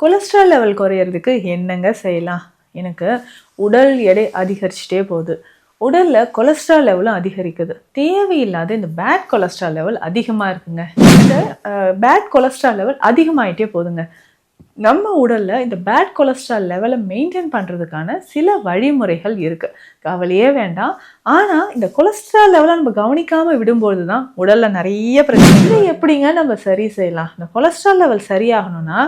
Cholesterol level குறையிறதுக்கு என்னங்க செய்யலாம்? எனக்கு உடல் எடை அதிகரிச்சுட்டே போகுது. உடலில் கொலஸ்ட்ரால் லெவலும் அதிகரிக்குது. தேவையில்லாத இந்த பேட் கொலஸ்ட்ரால் லெவல் அதிகமாக இருக்குங்க. இந்த பேட் கொலஸ்ட்ரால் லெவல் அதிகமாயிட்டே போதுங்க நம்ம உடலில் இந்த பேட் கொலஸ்ட்ரால் லெவலை மெயின்டைன் பண்ணுறதுக்கான சில வழிமுறைகள் இருக்குது கவலையே வேண்டாம். ஆனால் இந்த கொலஸ்ட்ரால் லெவலை நம்ம கவனிக்காமல் விடும்போது தான் உடலில் நிறைய பிரச்சனை. எப்படிங்க நம்ம சரி செய்யலாம்? இந்த கொலஸ்ட்ரால் லெவல் சரியாகணும்னா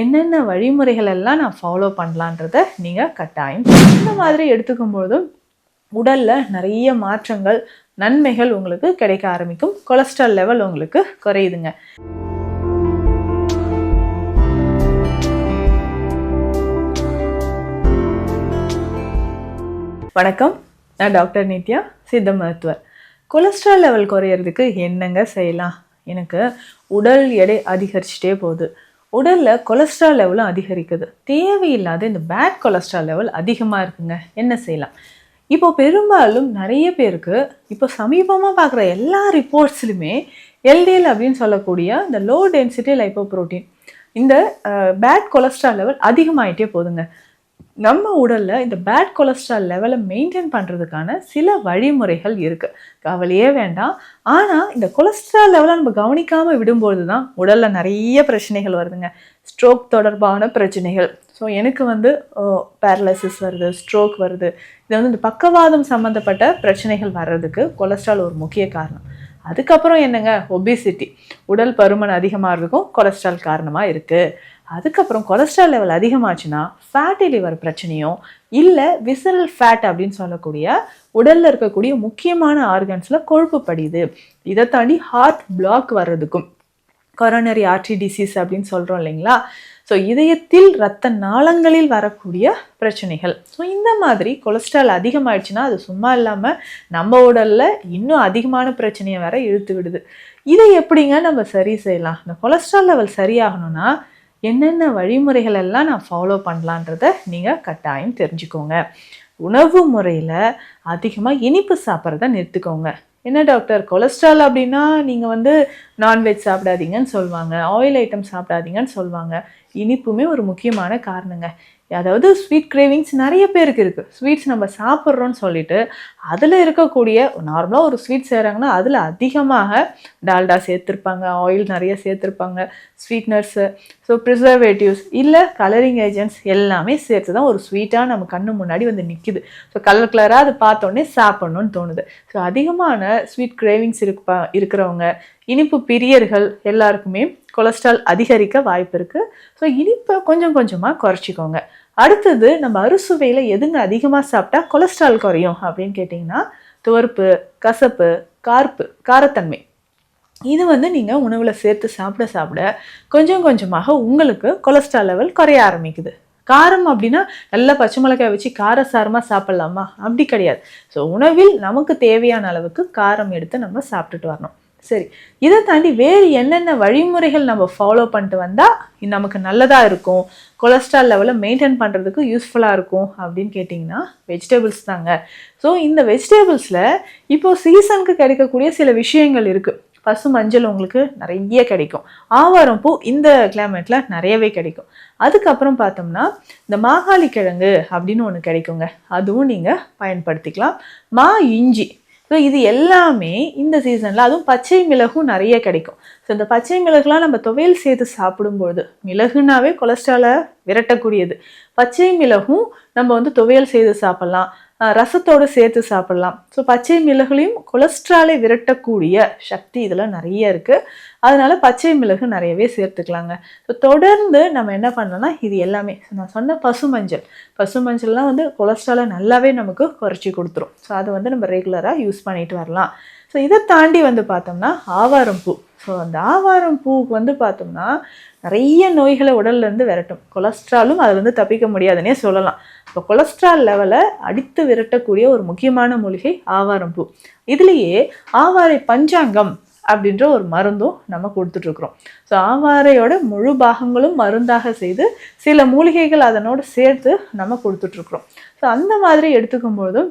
என்னென்ன வழிமுறைகள் எல்லாம் நான் ஃபாலோ பண்ணலான்றத நீங்கள் கட்டாயம் இந்த மாதிரி எடுத்துக்கும் பொழுதும் உடலில் நிறைய மாற்றங்கள் நன்மைகள் உங்களுக்கு கிடைக்க ஆரம்பிக்கும். கொலஸ்ட்ரால் லெவல் உங்களுக்கு குறையுதுங்க. வணக்கம். நான் டாக்டர் நித்யா சித்த மருத்துவர். கொலஸ்ட்ரால் லெவல் குறையிறதுக்கு என்னங்க செய்யலாம்? எனக்கு உடல் எடை அதிகரிச்சுட்டே போகுது. உடலில் கொலஸ்ட்ரால் லெவலும் அதிகரிக்குது. தேவையில்லாத இந்த பேட் கொலஸ்ட்ரால் லெவல் அதிகமாக இருக்குங்க. என்ன செய்யலாம்? இப்போ பெரும்பாலும் நிறைய பேருக்கு இப்போ சமீபமாக பார்க்குற எல்லா ரிப்போர்ட்ஸ்லையுமே எல்டிஎல் அப்படின்னு சொல்லக்கூடிய இந்த லோ டென்சிட்டி லைப்போப்ரோட்டீன் இந்த பேட் கொலஸ்ட்ரால் லெவல் அதிகமாகிட்டே போதுங்க நம்ம உடலில் இந்த பேட் கொலஸ்ட்ரால் லெவலை மெயின்டைன் பண்ணுறதுக்கான சில வழிமுறைகள் இருக்குது கவலையே வேண்டாம். ஆனால் இந்த கொலஸ்ட்ரால் லெவலை நம்ம கவனிக்காமல் விடும்போது தான் உடலில் நிறைய பிரச்சனைகள் வருதுங்க. ஸ்ட்ரோக் தொடர்பான பிரச்சனைகள். ஸோ எனக்கு வந்து பேரலைசிஸ் வருது ஸ்ட்ரோக் வருது. இது வந்து இந்த பக்கவாதம் சம்மந்தப்பட்ட பிரச்சனைகள் வர்றதுக்கு கொலஸ்ட்ரால் ஒரு முக்கிய காரணம். அதுக்கப்புறம் என்னங்க? ஒபிசிட்டி உடல் பருமன் அதிகமாகிறதுக்கும் கொலஸ்ட்ரால் காரணமாக இருக்குது அதுக்கப்புறம் கொலஸ்ட்ரால் லெவல் அதிகமாச்சுன்னா ஃபேட்டி லிவர் பிரச்சனையும் இல்லை விசரல் ஃபேட் அப்படின்னு சொல்லக்கூடிய உடலில் இருக்கக்கூடிய முக்கியமான ஆர்கன்ஸில் கொழுப்பு படியுது. இதை தாண்டி ஹார்ட் பிளாக் வர்றதுக்கும் கொரோனரி ஆர்ட்ரி டிசீஸ் அப்படின்னு சொல்கிறோம் இல்லைங்களா? ஸோ இதயத்தில் இரத்த நாளங்களில் வரக்கூடிய பிரச்சனைகள். ஸோ இந்த மாதிரி கொலஸ்ட்ரால் அதிகமாயிடுச்சுன்னா அது சும்மா இல்லாமல் நம்ம உடலில் இன்னும் அதிகமான பிரச்சனையை வேற இழுத்து விடுது. இதை எப்படிங்க நம்ம சரி செய்யலாம்? இந்த கொலஸ்ட்ரால் லெவல் சரியாகணும்னா என்னென்ன வழிமுறைகள் எல்லாம் நான் ஃபாலோ பண்ணலான்றத நீங்கள் கட்டாயம் தெரிஞ்சுக்கோங்க. உணவு முறையில் அதிகமாக இனிப்பு சாப்பிட்றத நிறுத்துக்கோங்க. என்ன டாக்டர் கொலஸ்ட்ரால் அப்படின்னா நீங்கள் வந்து நான்வெஜ் சாப்பிடாதீங்கன்னு சொல்லுவாங்க. ஆயில் ஐட்டம் சாப்பிடாதீங்கன்னு சொல்லுவாங்க. இனிப்புமே ஒரு முக்கியமான காரணங்க. அதாவது ஸ்வீட் கிரேவிங்ஸ் நிறைய பேருக்கு இருக்குது ஸ்வீட்ஸ் நம்ம சாப்பிட்றோன்னு சொல்லிட்டு அதில் இருக்கக்கூடிய நார்மலாக ஒரு ஸ்வீட் செய்கிறாங்கன்னா அதில் அதிகமாக டால்டா சேர்த்துருப்பாங்க ஆயில் நிறைய சேர்த்துருப்பாங்க ஸ்வீட்னர்ஸு ஸோ ப்ரிசர்வேட்டிவ்ஸ் இல்லை கலரிங் ஏஜென்ட்ஸ் எல்லாமே சேர்த்து தான் ஒரு ஸ்வீட்டாக நம்ம கண்ணு முன்னாடி வந்து நிற்கிது ஸோ கலர் கலராக அது பார்த்தோன்னே சாப்பிட்ணுன்னு தோணுது. ஸோ அதிகமான ஸ்வீட் கிரேவிங்ஸ் இருப்பா இருக்கிறவங்க இனிப்பு பிரியர்கள் எல்லாருக்குமே கொலஸ்ட்ரால் அதிகரிக்க வாய்ப்பு இருக்குது ஸோ இனிப்பை கொஞ்சம் கொஞ்சமாக குறைச்சிக்கோங்க. அடுத்தது நம்ம அறுசுவையில் எதுங்க அதிகமாக சாப்பிட்டா கொலஸ்ட்ரால் குறையும் அப்படின்னு கேட்டிங்கன்னா துவர்ப்பு கசப்பு கார்ப்பு காரத்தன்மை. இது வந்து நீங்கள் உணவில் சேர்த்து சாப்பிட சாப்பிட கொஞ்சம் கொஞ்சமாக உங்களுக்கு கொலஸ்ட்ரால் லெவல் குறைய ஆரம்பிக்குது. காரம் அப்படின்னா நல்லா பச்சை மிளகாய் வச்சு காரசாரமாக சாப்பிட்லாமா? அப்படி கிடையாது. ஸோ உணவில் நமக்கு தேவையான அளவுக்கு காரம் எடுத்து நம்ம சாப்பிட்டுட்டு வரணும். சரி இதை தாண்டி வேறு என்னென்ன வழிமுறைகள் நம்ம ஃபாலோ பண்ணிட்டு வந்தால் நமக்கு நல்லதாக இருக்கும்? கொலஸ்ட்ரால் லெவலை மெயின்டைன் பண்ணுறதுக்கு யூஸ்ஃபுல்லாக இருக்கும்? அப்படின்னு கேட்டிங்கன்னா வெஜிடபிள்ஸ் தாங்க. ஸோ இந்த வெஜிடபிள்ஸில் இப்போது சீசனுக்கு கிடைக்கக்கூடிய சில விஷயங்கள் இருக்குது பசு மஞ்சள் உங்களுக்கு நிறைய கிடைக்கும். ஆவாரம் பூ இந்த கிளைமேட்டில் நிறையவே கிடைக்கும். அதுக்கப்புறம் பார்த்தோம்னா இந்த மாகாளி கிழங்கு அப்படின்னு ஒன்று கிடைக்குங்க. அதுவும் நீங்கள் பயன்படுத்திக்கலாம். மா இஞ்சி. ஸோ இது எல்லாமே இந்த சீசனில் அதுவும் பச்சை மிளகும் நிறைய கிடைக்கும். ஸோ இந்த பச்சை மிளகுலாம் நம்ம துவையல் சேர்த்து சாப்பிடும்பொழுது மிளகுனாவே கொலஸ்ட்ராலை விரட்டக்கூடியது. பச்சை மிளகும் நம்ம வந்து துவையல் செய்து சாப்பிட்லாம். ரசத்தோடு சேர்த்து சாப்பிட்லாம். ஸோ பச்சை மிளகுலையும் கொலஸ்ட்ராலை விரட்டக்கூடிய சக்தி இதில் நிறைய இருக்குது அதனால் பச்சை மிளகு நிறையவே சேர்த்துக்கலாங்க. ஸோ தொடர்ந்து நம்ம என்ன பண்ணோம்னா இது எல்லாமே நான் சொன்ன பசு மஞ்சள் பசு மஞ்சள்லாம் வந்து கொலஸ்ட்ராலை நல்லாவே நமக்கு குறைச்சி கொடுத்துரும். ஸோ அதை வந்து நம்ம ரெகுலராக யூஸ் பண்ணிட்டு வரலாம். ஸோ இதை தாண்டி வந்து பார்த்தோம்னா ஆவாரம் பூ. ஸோ அந்த ஆவாரம் பூவுக்கு வந்து பார்த்தோம்னா நிறைய நோய்களை உடல்லேருந்து விரட்டும். கொலஸ்ட்ராலும் அதுலேருந்து தப்பிக்க முடியாதுன்னே சொல்லலாம். இப்போ கொலஸ்ட்ரால் லெவலை அடித்து விரட்டக்கூடிய ஒரு முக்கியமான மூலிகை ஆவாரம் பூ. இதுலேயே ஆவாரை பஞ்சாங்கம் அப்படின்ற ஒரு மருந்தும் நம்ம கொடுத்துட்ருக்குறோம். ஸோ ஆவாரையோட முழு பாகங்களும் மருந்தாக செய்து சில மூலிகைகள் அதனோடு சேர்த்து நம்ம கொடுத்துட்ருக்குறோம். ஸோ அந்த மாதிரி எடுத்துக்கும் பொழுதும்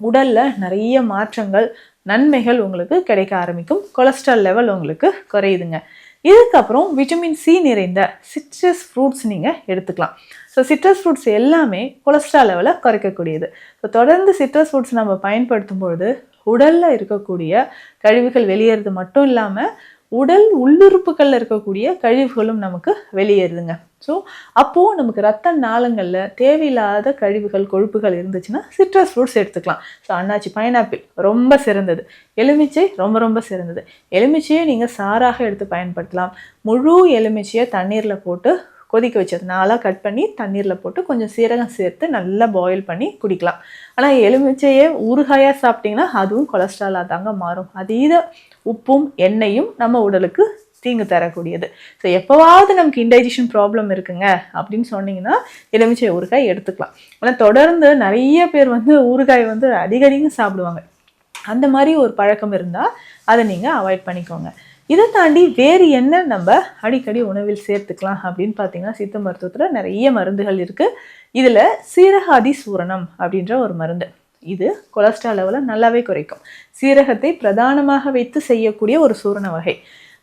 உடலில் நிறைய மாற்றங்கள் நன்மைகள் உங்களுக்கு கிடைக்க ஆரம்பிக்கும். கொலஸ்ட்ரால் லெவல் உங்களுக்கு குறையுதுங்க. இதுக்கப்புறம் விட்டமின் சி நிறைந்த சிட்ரஸ் ஃப்ரூட்ஸ் நீங்கள் எடுத்துக்கலாம். ஸோ சிட்ரஸ் ஃப்ரூட்ஸ் எல்லாமே கொலஸ்ட்ரால் லெவலை குறைக்கக்கூடியது. ஸோ தொடர்ந்து சிட்ரஸ் ஃப்ரூட்ஸ் நம்ம பயன்படுத்தும் பொழுது உடலில் இருக்கக்கூடிய கழிவுகள் வெளியேறது மட்டும் இல்லாமல் உடல் உள்ளுறுப்புகளில் இருக்கக்கூடிய கழிவுகளும் நமக்கு வெளியேறுதுங்க. ஸோ அப்போது நமக்கு ரத்த நாளங்களில் தேவையில்லாத கழிவுகள் கொழுப்புகள் இருந்துச்சுன்னா சிட்ரஸ் ஃப்ரூட்ஸ் எடுத்துக்கலாம். ஸோ அண்ணாச்சி பைனாப்பிள் ரொம்ப சிறந்தது. எலுமிச்சை ரொம்ப ரொம்ப சிறந்தது. எலுமிச்சையை நீங்கள் சாராக எடுத்து பயன்படுத்தலாம். முழு எலுமிச்சையை தண்ணீரில் போட்டு கொதிக்க வச்சது. நாளாக கட் பண்ணி தண்ணீரில் போட்டு கொஞ்சம் சீரகம் சேர்த்து நல்லா பாயில் பண்ணி குடிக்கலாம். ஆனால் எலுமிச்சையே ஊறுகாயாக சாப்பிட்டிங்கன்னா அதுவும் கொலஸ்ட்ராலாக தாங்க மாறும். அதீத உப்பும் எண்ணெயும் நம்ம உடலுக்கு தீங்கு தரக்கூடியது. ஸோ எப்போவாவது நமக்கு இன்டைஜஷன் ப்ராப்ளம் இருக்குங்க அப்படின்னு சொன்னீங்கன்னா எலுமிச்சை ஊறுகாய் எடுத்துக்கலாம். ஆனால் தொடர்ந்து நிறைய பேர் வந்து ஊறுகாய் வந்து அதிக அதிகம் சாப்பிடுவாங்க. அந்த மாதிரி ஒரு பழக்கம் இருந்தால் அதை நீங்கள் அவாய்ட் பண்ணிக்கோங்க. இதை தாண்டி வேறு என்ன நம்ம அடிக்கடி உணவில் சேர்த்துக்கலாம் அப்படின்னு பார்த்தீங்கன்னா சித்த மருத்துவத்தில் நிறைய மருந்துகள் இருக்குது இதில் சீரகாதி சூரணம் அப்படின்ற ஒரு மருந்து. இது கொலஸ்ட்ரால் லெவலை நல்லாவே குறைக்கும். சீரகத்தை பிரதானமாக வைத்து செய்யக்கூடிய ஒரு சூரண வகை.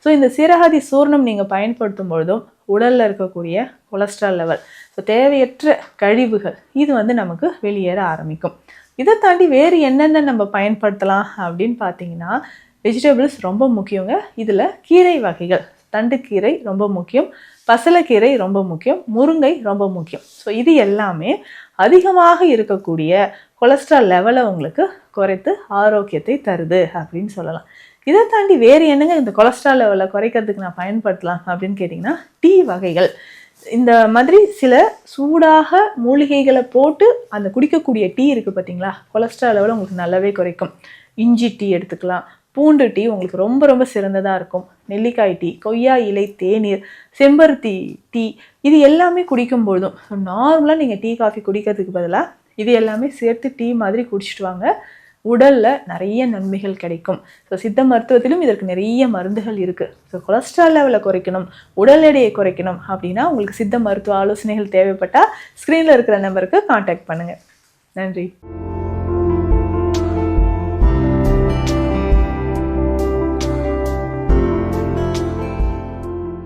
ஸோ இந்த சீரகாதி சூர்ணம் நீங்கள் பயன்படுத்தும் பொழுதும் உடலில் இருக்கக்கூடிய கொலஸ்ட்ரால் லெவல் ஸோ தேவையற்ற கழிவுகள் இது வந்து நமக்கு வெளியேற ஆரம்பிக்கும். இதை தாண்டி வேறு என்னென்ன நம்ம பயன்படுத்தலாம் அப்படின்னு பார்த்தீங்கன்னா வெஜிடபிள்ஸ் ரொம்ப முக்கியங்க. இதில் கீரை வகைகள். தண்டுக்கீரை ரொம்ப முக்கியம். பசலைக்கீரை ரொம்ப முக்கியம். முருங்கை ரொம்ப முக்கியம். ஸோ இது எல்லாமே அதிகமாக இருக்கக்கூடிய கொலஸ்ட்ரால் லெவலை உங்களுக்கு குறைத்து ஆரோக்கியத்தை தருது அப்படின்னு சொல்லலாம். இதை தாண்டி வேறு என்னங்க இந்த கொலஸ்ட்ரால் லெவலை குறைக்கிறதுக்கு நான் பயன்படுத்தலாம் அப்படின்னு கேட்டிங்கன்னா டீ வகைகள். இந்த மாதிரி சில சூடாக மூலிகைகளை போட்டு அந்த குடிக்கக்கூடிய டீ இருக்குது பார்த்தீங்களா கொலஸ்ட்ரால் லெவலை உங்களுக்கு நல்லாவே குறைக்கும். இஞ்சி டீ எடுத்துக்கலாம். பூண்டு டீ உங்களுக்கு ரொம்ப ரொம்ப சிறந்ததாக இருக்கும். நெல்லிக்காய் டீ கொய்யா இலை தேநீர் செம்பருத்தி டீ இது எல்லாமே குடிக்கும் பொழுதும். நார்மலாக நீங்கள் டீ காஃபி குடிக்கிறதுக்கு பதிலாக இது எல்லாமே சேர்த்து டீ மாதிரி குடிச்சிட்டு வாங்க. உடலில் நிறைய நன்மைகள் கிடைக்கும். ஸோ சித்த மருத்துவத்திலும் இதற்கு நிறைய மருந்துகள் இருக்குது ஸோ கொலஸ்ட்ரால் லெவலை குறைக்கணும் உடல் எடையை குறைக்கணும் அப்படின்னா உங்களுக்கு சித்த மருத்துவ ஆலோசனைகள் தேவைப்பட்டால் ஸ்க்ரீனில் இருக்கிற நம்பருக்கு காண்டாக்ட் பண்ணுங்கள் நன்றி.